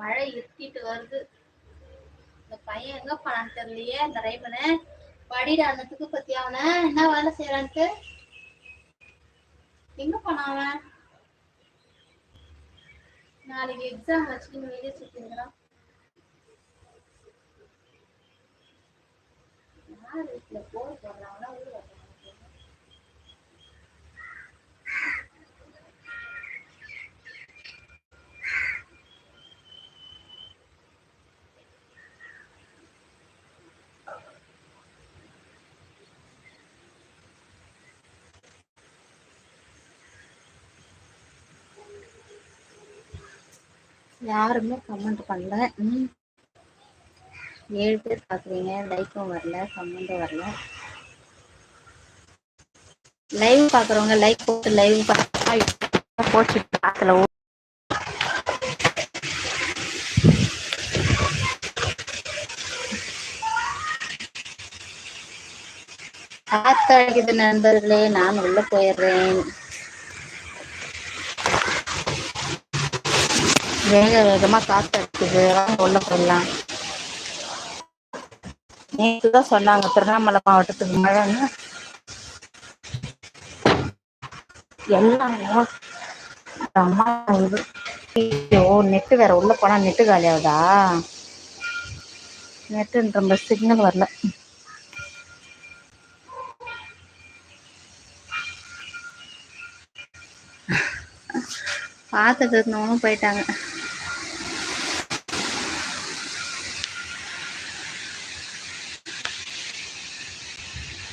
மழை இருக்கிட்டு வருது. இந்த பையன் எங்க போனான்னு தெரியலையே இந்த ரைபன படிடா அன்னத்துக்கு பத்தி அவன. என்ன வேலை செய்யறான்ட்டு? எங்க போனான் அவன்? நாளைக்கு எக்ஸாம் வச்சுட்டு வெளியே சுத்திருக்கிறான் யார் வீட்டுல போர் போடுறாங்கன்னா ஊர் யாருமே கமெண்ட் பண்ணல. ம். ஏழு பேர் பார்க்குறீங்க லைக்கும் வரல கமெண்ட்டும் வரல. லைவ் பார்க்குறவங்க லைக் போட்டு லைவ் போட்டு பார்க்கல. காத்தடிக்குது நண்பர்களே நான் உள்ள போயிடுறேன். வேக வேகமா காற்று அடிக்குது. உள்ள போயிடலாம். நேற்று தான் சொன்னாங்க திருவண்ணாமலை மாவட்டத்துக்கு மழைன்னு. எல்லாம் அம்மா இது நெட்டு வேற உள்ள போனா நெட்டு காலியாகுதா நெட்டுன்ற மாதிரி சிக்னல் வரல. பார்த்துட்டு இருந்தவங்களும் போயிட்டாங்க.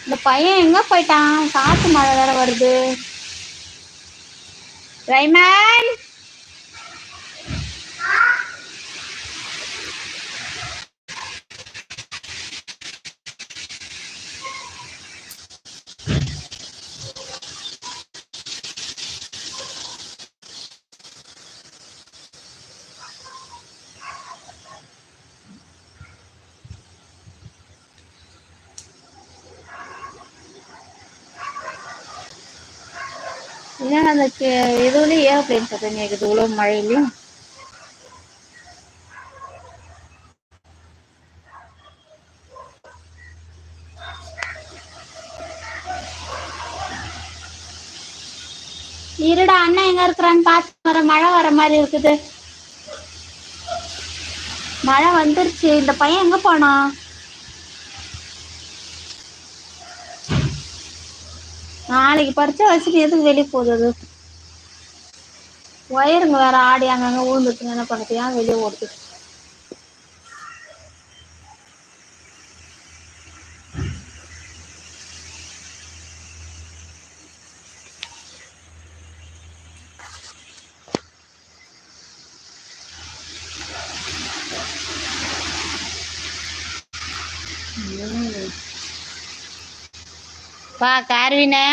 இந்த பையன் எங்க போயிட்டான்? காத்து மழை வேற வருது. ரைமன்! என்ன அந்த கே- இதுலயும் ஏரோப்ளேன் சத்தம் கேக்குது இவ்வளவு மழையிலயும் இருடா அண்ணன் எங்க இருக்கிறான்னு பார்த்து வர மழை வர மாதிரி இருக்குது மழை வந்துருச்சு இந்த பையன் எங்க போனான் நாளைக்கு பறிச்சா வச்சுட்டு எதுக்கு வெளியே போகுது? அது ஒயருங்க வேற ஆடி அங்கங்க விழுந்துட்டு என்ன பண்ணுறது ஏன் வெளியே ஓடுது? பா கார்வினே